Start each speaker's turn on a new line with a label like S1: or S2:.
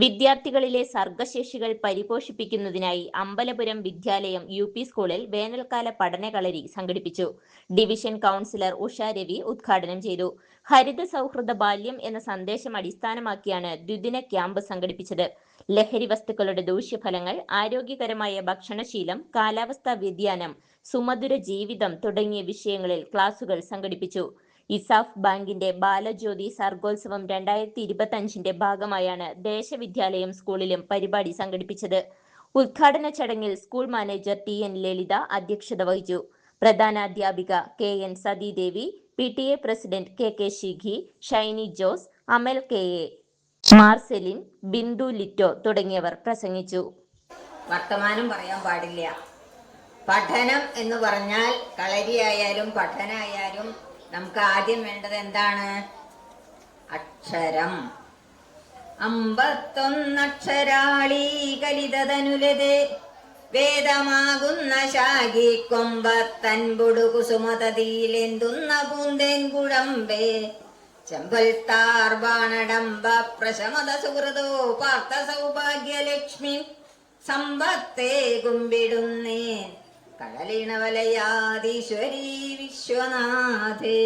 S1: വിദ്യാർത്ഥികളിലെ സർഗശേഷികൾ പരിപോഷിപ്പിക്കുന്നതിനായി അമ്പലപുരം വിദ്യാലയം U P സ്കൂളിൽ വേനൽക്കാല പഠനകളരി സംഘടിപ്പിച്ചു. ഡിവിഷൻ കൗൺസിലർ ഉഷ രവി ഉദ്ഘാടനം ചെയ്തു. ഹരിത സൗഹൃദ ബാല്യം എന്ന സന്ദേശം അടിസ്ഥാനമാക്കിയാണ് ദ്വിദിന ക്യാമ്പ് സംഘടിപ്പിച്ചത്. ലഹരി വസ്തുക്കളുടെ ദൂഷ്യഫലങ്ങൾ ആരോഗ്യകരമായ ഭക്ഷണശീലം കാലാവസ്ഥാ വ്യതിയാനം സുമധുര ജീവിതം തുടങ്ങിയ വിഷയങ്ങളിൽ ക്ലാസുകൾ സംഘടിപ്പിച്ചു. ഇസാഫ് ബാങ്കിന്റെ ബാലജ്യോതി സർഗോത്സവം രണ്ടായിരത്തി ഇരുപത്തി അഞ്ചിന്റെ ഭാഗമായാണ് ദേശവിദ്യാലയം സ്കൂളിലും പരിപാടി സംഘടിപ്പിച്ചത്. ഉദ്ഘാടന ചടങ്ങിൽ school manager T N Lalitha അധ്യക്ഷത വഹിച്ചു. പ്രധാനാധ്യാപിക K N Sathidevi P T A president K K Shikhi Shiny Jose Amal K A Marceline Bindu Lito തുടങ്ങിയവർ പ്രസംഗിച്ചു.
S2: വർത്തമാനം പറയാൻ പാടില്ല. പഠനം എന്ന് പറഞ്ഞാൽ കളരിയായാലും പഠനമായാലും നമുക്ക് ആദ്യം വേണ്ടത് എന്താണ്? അക്ഷരം. അമ്പത്തൊന്നക്ഷരാളി കലിതതനുലത് വേദമാകുന്ന ശാഖി കൊമ്പത്തൻപൊടു കുസുമതതിയിലെന്തുന്ന പൂന്തേൻ കുഴമ്പേ. ചെമ്പൽ താർബാണടംബ പ്രശമത സുഹൃതോ പാർത്ഥ സൗഭാഗ്യലക്ഷ്മി. സമ്പത്തെ കുമ്പിടുന്നേ. കടലിണവലയാദീശ്വരി വിശ്വനാഥേ.